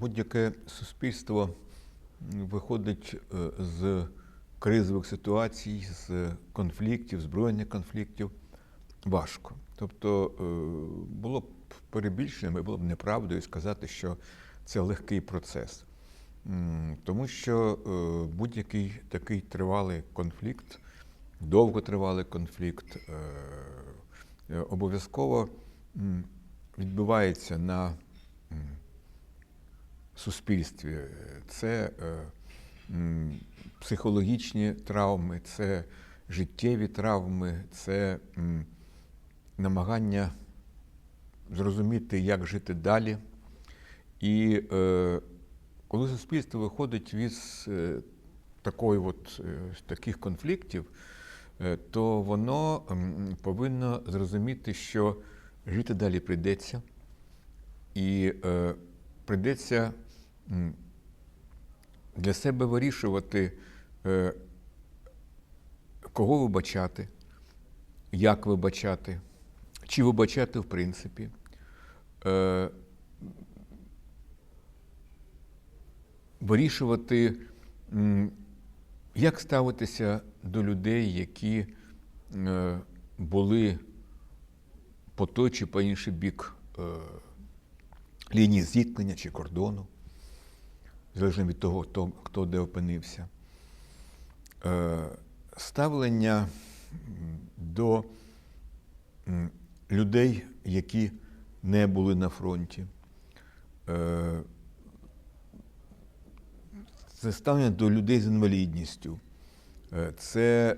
будь-яке суспільство виходить е, з кризових ситуацій, з конфліктів, збройних конфліктів важко. Тобто е, було б перебільшенням і було б неправдою сказати, що це легкий процес. Тому що е, будь-який такий тривалий конфлікт, довготривалий конфлікт, обов'язково відбувається на суспільстві. Це е, психологічні травми, це життєві травми, це намагання зрозуміти, як жити далі. І е, коли суспільство виходить від е, такої от, таких конфліктів, то воно повинно зрозуміти, що жити далі прийдеться, і прийдеться для себе вирішувати, е, кого вибачати, як вибачати, чи вибачати в принципі. Е, вирішувати, як ставитися до людей, які е, були по той чи по інший бік лінії зіткнення чи кордону, залежно від того, хто, хто де опинився. Е, Ставлення до людей, які не були на фронті. Е, Це ставлення до людей з інвалідністю. Е, Це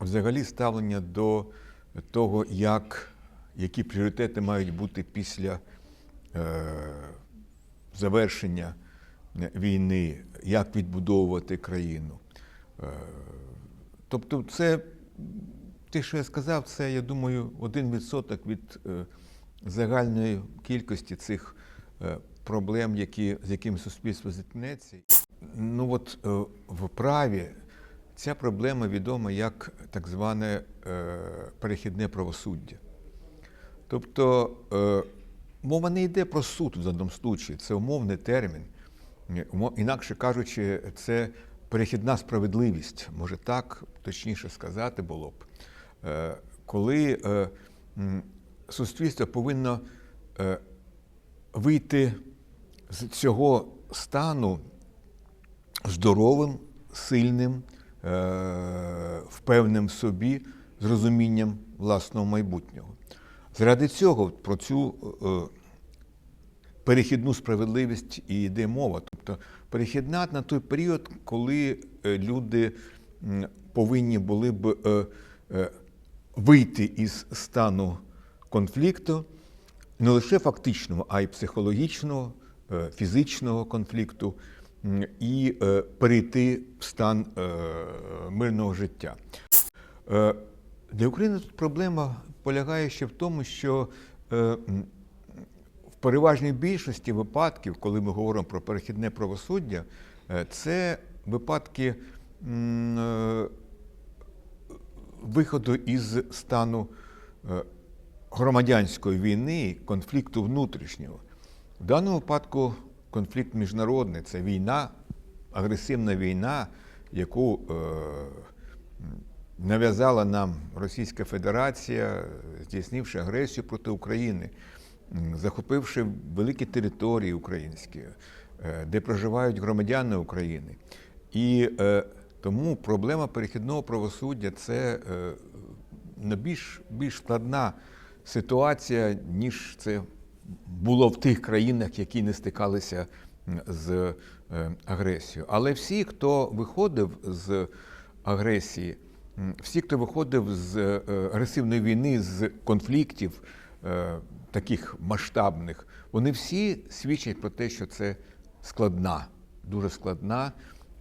взагалі ставлення до того, як, які пріоритети мають бути після завершення війни, як відбудовувати країну. Е, Тобто, це те, що я сказав, це, я думаю, один відсоток від е, загальної кількості цих е, проблем, які, з якими суспільство зіткнеться. Ну от в праві ця проблема відома як так зване перехідне правосуддя. Тобто мова не йде про суд в даному случаї, це умовний термін. Інакше кажучи, це перехідна справедливість, може так точніше сказати було б. Е, Коли е, суспільство повинно е, вийти з цього стану здоровим, сильним, впевненим в собі, з розумінням власного майбутнього. Заради цього про цю перехідну справедливість і йде мова. Тобто перехідна на той період, коли е, люди повинні були б е, е, вийти із стану конфлікту, не лише фактичного, а й психологічного, фізичного конфлікту, і е, перейти в стан е, мирного життя. Е, Для України тут проблема полягає ще в тому, що е, переважній більшості випадків, коли ми говоримо про перехідне правосуддя, е, це випадки е, виходу із стану е, громадянської війни, конфлікту внутрішнього. В даному випадку конфлікт міжнародний це війна, агресивна війна, яку нав'язала нам Російська Федерація, здійснивши агресію проти України, захопивши великі території українські, е, де проживають громадяни України. І е, тому проблема перехідного правосуддя це е, більш, більш складна ситуація, ніж це було в тих країнах, які не стикалися з агресією. Але всі, хто виходив з агресії, всі, хто виходив з агресивної війни, з конфліктів таких масштабних, вони всі свідчать про те, що це складна, дуже складна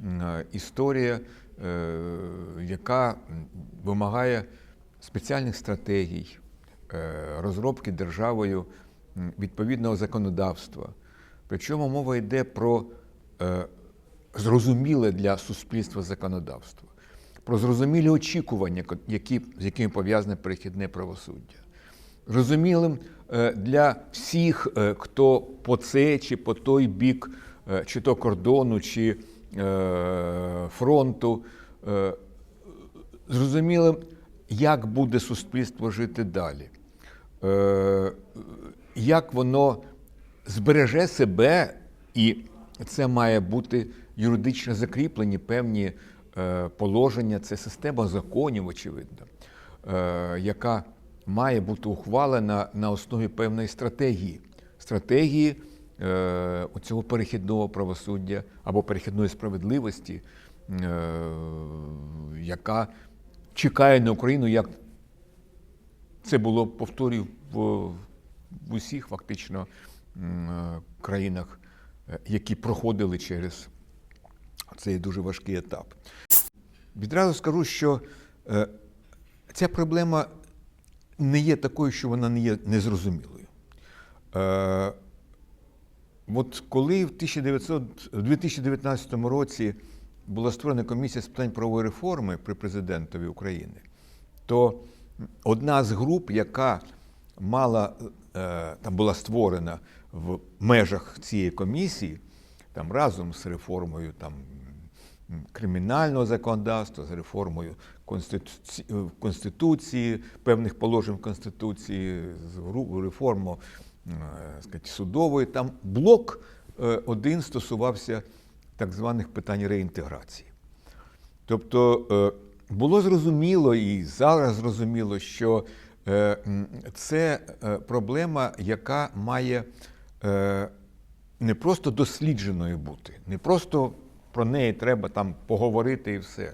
е, історія, е, яка вимагає спеціальних стратегій, е, розробки державою відповідного законодавства. Причому мова йде про зрозуміле для суспільства законодавство, про зрозумілі очікування, які, з якими пов'язане перехідне правосуддя. Зрозумілим е, для всіх, е, хто по це чи по той бік, е, чи то кордону, чи е, фронту, е, зрозумілим, як буде суспільство жити далі, Е, як воно збереже себе, і це має бути юридично закріплені певні е, положення, це система законів, очевидно, е, яка має бути ухвалена на основі певної стратегії. Стратегії е, цього перехідного правосуддя або перехідної справедливості, е, яка чекає на Україну як це було, повторюю, в, в усіх фактично е, країнах, е, які проходили через цей дуже важкий етап. Відразу скажу, що е, ця проблема не є такою, що вона не є незрозумілою. Е, От коли в 1900, 2019 році була створена комісія з питань правової реформи при президентові України, то одна з груп, яка мала е, там була створена в межах цієї комісії, там разом з реформою там, кримінального законодавства, з реформою Конституції, певних положень Конституції, з реформою е, сказати, судової, там блок е, один стосувався так званих питань реінтеграції. Тобто е, було зрозуміло і зараз зрозуміло, що це проблема, яка має не просто дослідженою бути, не просто про неї треба там поговорити і все.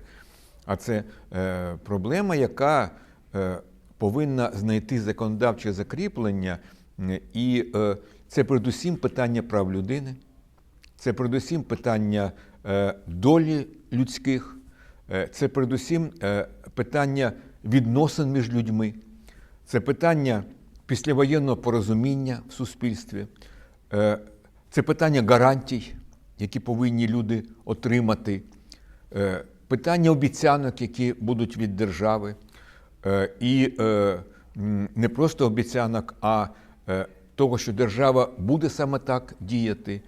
А це е, проблема, яка е, повинна знайти законодавче закріплення, і е, це передусім питання прав людини. Це передусім питання е, долі людських, е, це передусім е, питання відносин між людьми, це питання післявоєнного порозуміння в суспільстві, е, це питання гарантій, які повинні люди отримати, е, питання обіцянок, які будуть від держави. Е, І е, не просто обіцянок, а того, що держава буде саме так діяти.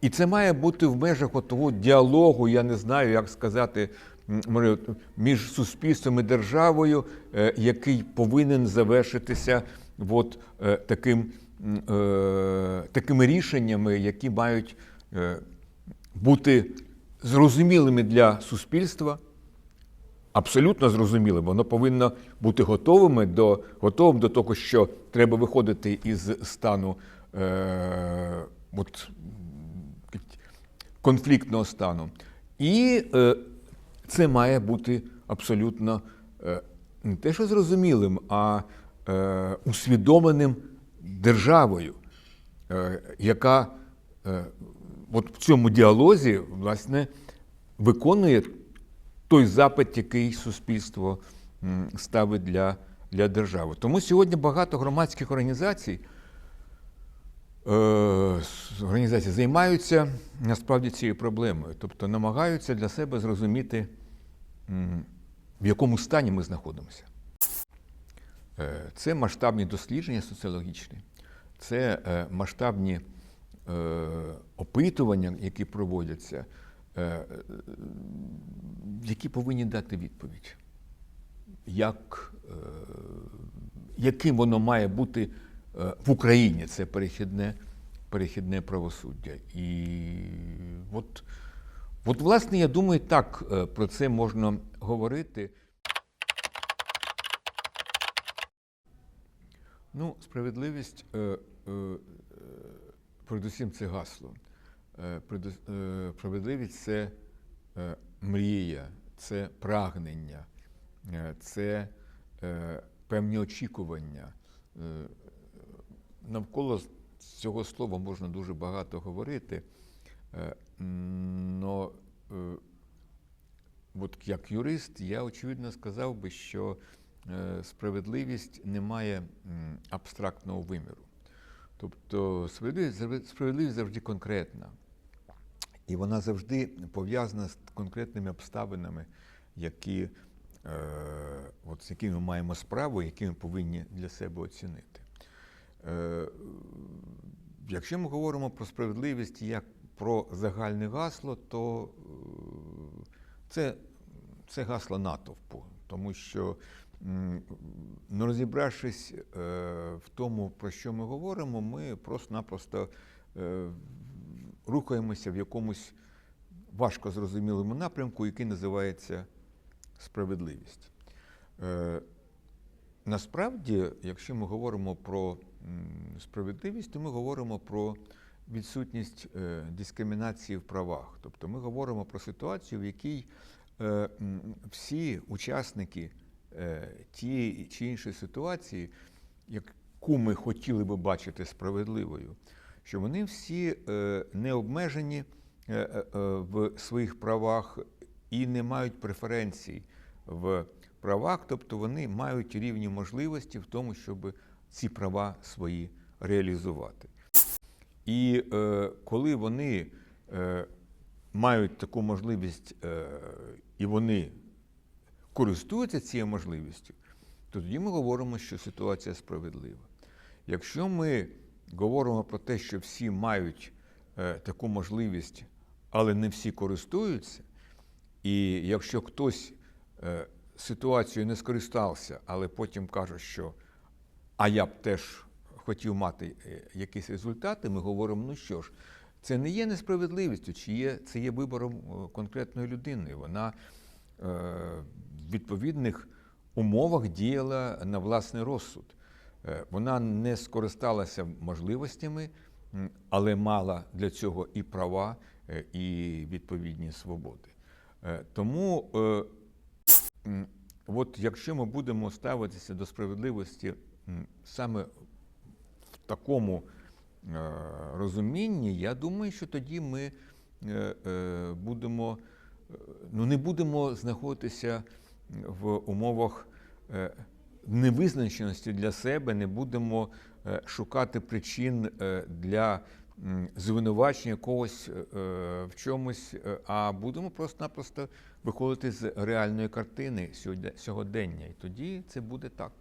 І це має бути в межах того діалогу, я не знаю, як сказати, між суспільством і державою, який повинен завершитися от, таким, такими рішеннями, які мають бути зрозумілими для суспільства. Абсолютно зрозумілим, воно повинно бути готовими до, готовим до того, що треба виходити із стану е, от, конфліктного стану. І е, це має бути абсолютно е, не те, що зрозумілим, а е, усвідомленим державою, е, яка е, от в цьому діалозі власне виконує той запит, який суспільство ставить для, для держави. Тому сьогодні багато громадських організацій, е, організацій займаються насправді цією проблемою, тобто намагаються для себе зрозуміти, в якому стані ми знаходимося. Е, Це масштабні дослідження соціологічні, це е, масштабні опитування, які проводяться, е, е, які повинні дати відповідь, як, е, яким воно має бути е, в Україні це перехідне, перехідне правосуддя. І от, от, власне, я думаю, так е, про це можна говорити. Ну, справедливість, е, е, е, передусім, це гасло. Е, е, Справедливість це е, мрія, це прагнення, це певні очікування. Навколо цього слова можна дуже багато говорити, але от як юрист, я очевидно сказав би, що справедливість не має абстрактного виміру. Тобто справедливість, справедливість завжди конкретна. І вона завжди пов'язана з конкретними обставинами, які, е, от, з якими ми маємо справу, які ми повинні для себе оцінити. Е, Якщо ми говоримо про справедливість як про загальне гасло, то е, це, це гасло натовпу, тому що не розібравшись е, в тому, про що ми говоримо, ми просто-напросто е, рухаємося в якомусь важко зрозумілому напрямку, який називається справедливість. Е, Насправді, якщо ми говоримо про справедливість, то ми говоримо про відсутність дискримінації в правах. Тобто ми говоримо про ситуацію, в якій всі учасники тієї чи іншої ситуації, яку ми хотіли би бачити справедливою, що вони всі е, не обмежені е, е, е, в своїх правах і не мають преференцій в правах, тобто вони мають рівні можливості в тому, щоб ці права свої реалізувати. І е, коли вони е, мають таку можливість е, і вони користуються цією можливістю, то тоді ми говоримо, що ситуація справедлива. Якщо ми говоримо про те, що всі мають е, таку можливість, але не всі користуються, і якщо хтось е, ситуацією не скористався, але потім каже, що а я б теж хотів мати е, якісь результати, ми говоримо, ну що ж, це не є несправедливістю, чи є, це є вибором конкретної людини. Вона відповідних умовах діяла на власний розсуд. Е, Вона не скористалася можливостями, але мала для цього і права, е, і відповідні свободи. Е, Тому е, От якщо ми будемо ставитися до справедливості саме в такому е, розумінні, я думаю, що тоді ми е, е, будемо, е, ну, не будемо знаходитися в умовах е, невизначеності для себе, не будемо е, шукати причин е, для звинувачення когось в чомусь, а будемо просто-напросто виходити з реальної картини сьогодення. І тоді це буде так.